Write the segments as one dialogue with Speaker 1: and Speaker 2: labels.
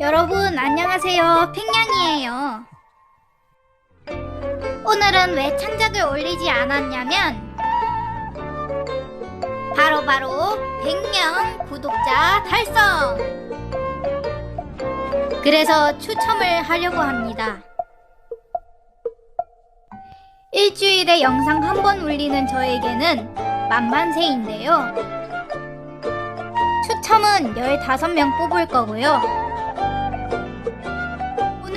Speaker 1: 여러분 안녕하세요. 팽냥이에요. 오늘은 왜 창작을 올리지 않았냐면 바로바로 100명 구독자 달성! 그래서 추첨을 하려고 합니다. 일주일에 영상 한 번 올리는 저에게는 만만세인데요. 추첨은 15명 뽑을 거고요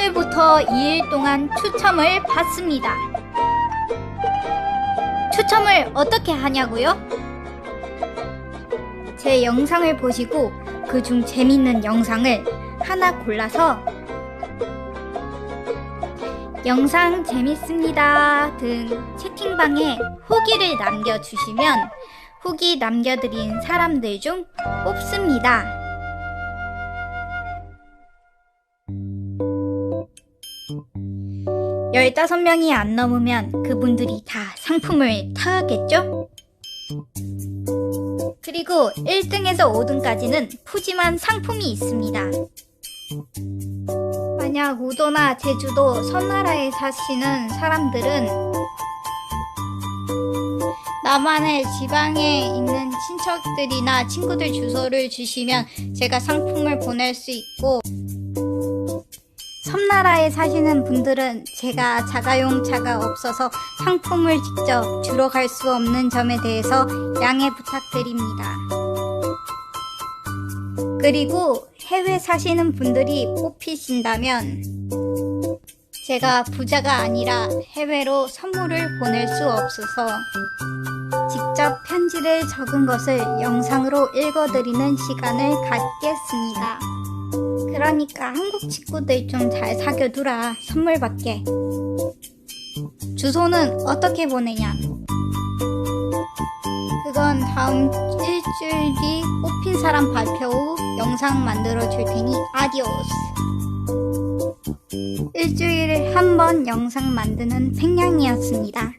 Speaker 1: 오늘부터 2일 동안 추첨을 받습니다. 추첨을 어떻게 하냐고요? 제 영상을 보시고 그 중 재밌는 영상을 하나 골라서 영상 재밌습니다 등 채팅방에 후기를 남겨주시면 후기 남겨드린 사람들 중 뽑습니다. 열다섯 명이 안 넘으면 그분들이 다 상품을 타겠죠? 그리고 1등에서 5등까지는 푸짐한 상품이 있습니다. 만약 우도나 제주도 섬나라에 사시는 사람들은 남한의 지방에 있는 친척들이나 친구들 주소를 주시면 제가 상품을 보낼 수 있고 섬나라에 사시는 분들은 제가 자가용 차가 없어서 상품을 직접 주러 갈 수 없는 점에 대해서 양해 부탁드립니다. 그리고 해외 사시는 분들이 뽑히신다면 제가 부자가 아니라 해외로 선물을 보낼 수 없어서 직접 편지를 적은 것을 영상으로 읽어드리는 시간을 갖겠습니다. 그러니까 한국 친구들 좀 잘 사귀어두라. 선물 받게. 주소는 어떻게 보내냐? 그건 다음 일주일 뒤 뽑힌 사람 발표 후 영상 만들어 줄 테니 아디오스. 일주일에 한 번 영상 만드는 팽냥이었습니다